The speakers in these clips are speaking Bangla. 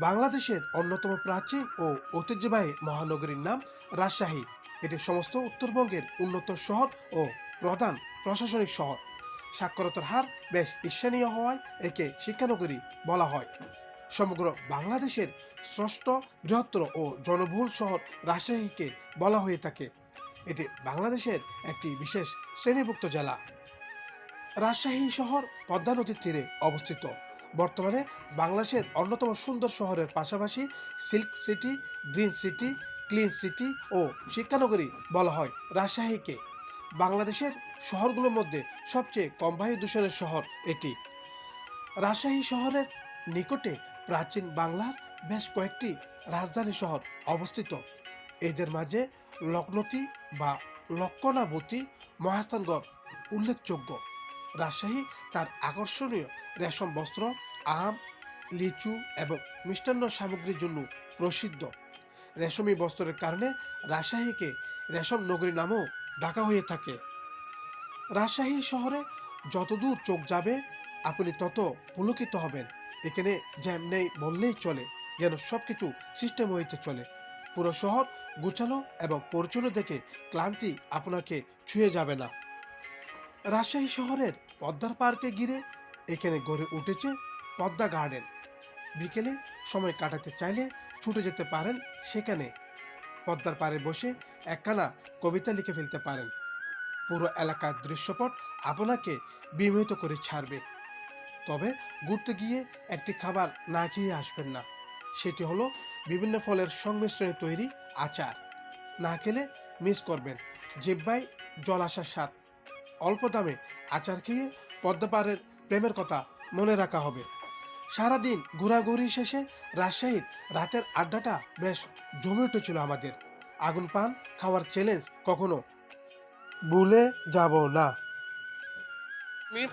বাংলাদেশের অন্যতম প্রাচীন ও ঐতিহ্যবাহী মহানগরীর নাম রাজশাহী। এটি সমস্ত উত্তরবঙ্গের উন্নত শহর ও প্রধান প্রশাসনিক শহর। সাক্ষরতার হার বেশ ঈর্ষণীয় হওয়ায় একে শিক্ষানগরী বলা হয়। সমগ্র বাংলাদেশের ষষ্ঠ বৃহত্তর ও জনবহুল শহর রাজশাহীকে বলা হয়ে থাকে। এটি বাংলাদেশের একটি বিশেষ শ্রেণীভুক্ত জেলা। রাজশাহী শহর পদ্মা নদীর তীরে অবস্থিত। বর্তমানে বাংলাদেশের অন্যতম সুন্দর শহরের পাশাপাশি silk city, green city, clean city ও শিক্ষানগরী বলা হয় রাজশাহীকে। বাংলাদেশের শহরগুলোর মধ্যে সবচেয়ে কম বায়ু দূষণের শহর এটি। রাজশাহী শহরের নিকটে প্রাচীন বাংলার বেশ কয়েকটি রাজধানী শহর অবস্থিত। এদের মাঝে লক্ষ্ণৌতি বা লক্ষণাবতী মহাস্থানগড় উল্লেখযোগ্য। রাজশাহী তার আকর্ষণীয় রেশম বস্ত্র, আম, লিচু এবং মিষ্টান্ন সামগ্রীর জন্য প্রসিদ্ধ। রেশমি বস্ত্রের কারণে রাজশাহীকে রেশম নগরী নামেও ডাকা হয়ে থাকে। রাজশাহী শহরে যতদূর চোখ যাবে, আপনি তত পুলকিত হবেন। এখানে জ্যাম নেই বললেই চলে, যেন সব কিছু সিস্টেম হইতে চলে। পুরো শহর গুছানো এবং পরিচ্ছন্ন দেখে ক্লান্তি আপনাকে ছুঁয়ে যাবে না। রাজশাহী শহরের পদ্মার পার্কে ঘিরে এখানে গড়ে উঠেছে পদ্মা গার্ডেন। বিকেলে সময় কাটাতে চাইলে ছুটে যেতে পারেন সেখানে। পদ্মার পাড়ে বসে একখানা কবিতা লিখে ফেলতে পারেন। পুরো এলাকার দৃশ্যপট আপনাকে বিমোহিত করে ছাড়বে। তবে ঘুরতে গিয়ে একটি খাবার না খেয়ে আসবেন না। সেটি হলো বিভিন্ন ফলের সংমিশ্রণে তৈরি আচার। না খেলে মিস করবেন। জিব্বাই জল আসার স্বাদ। অল্প দামে আচার খেয়ে পদ্মাপাড়ের প্রেমের কথা মনে রাখা হবে। সারাদিন ঘোরাঘুরি শেষে রাজশাহীর রাতের আড্ডাটা বেশ জমে উঠেছিল আমাদের। আগুন পান খাওয়ার চ্যালেঞ্জ কখনো ভুলে যাব না। আমি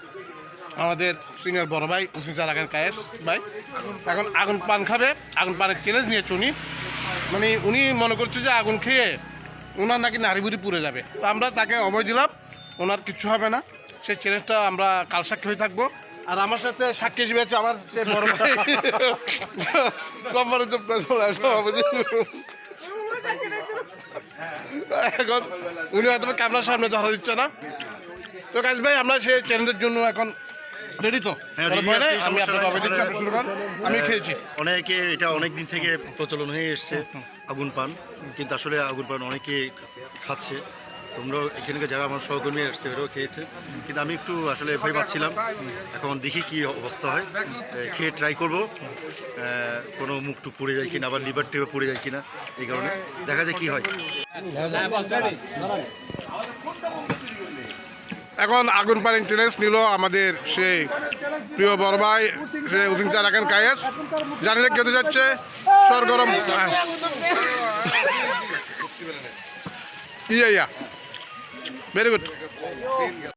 আমাদের সিনিয়র বড় ভাই উসমিন রাখেন কায়েস ভাই। এখন আগুন পান খাবে, আগুন পানের চ্যালেঞ্জ নিয়েছে উনি। মানে উনি মনে করছে যে আগুন খেয়ে ওনার নাকি নারী বুড়ি পুড়ে যাবে। তো আমরা তাকে অভয় দিলাম ওনার কিছু হবে না। সেই চ্যালেঞ্জটা আমরা কাল সাক্ষী হয়ে থাকব। আর আমার সাথে সাক্ষী হিসেবে আছে আমার যে বড় ভাই। প্রেসিডেন্ট সভাপতি। এখন উনি হয়তো ক্যামেরার সামনে ধরা দিচ্ছে না। তো কাজ ভাই আমরা সেই চ্যালেঞ্জের জন্য এখন রেডি তো? হ্যাঁ, আমি খেয়েছি। অনেকে এটা অনেক দিন থেকে প্রচলন হয়ে এসছে আগুন পান। কিন্তু আসলে আগুন পান অনেকে খাচ্ছে। তোমরাও এখানকার যারা আমার সহকর্মী আসছে, ওরাও খেয়েছে। কিন্তু আমি একটু আসলে ভয় পাচ্ছিলাম। এখন দেখি কি অবস্থা হয়। খেয়ে ট্রাই করব। কোনো মুখটু পড়ে যায় কিনা আবার লিভার টিভার পড়ে যায় কিনা, এই কারণে। দেখা যায় কি হয়। এখন আগুন পানি চ্যালেঞ্জ নিল আমাদের সেই প্রিয় বড় ভাই, সে উসিংচা রাখেন কায়েস। জানি না কেটে যাচ্ছে। সরগরম ইয়া ইয়া। Very good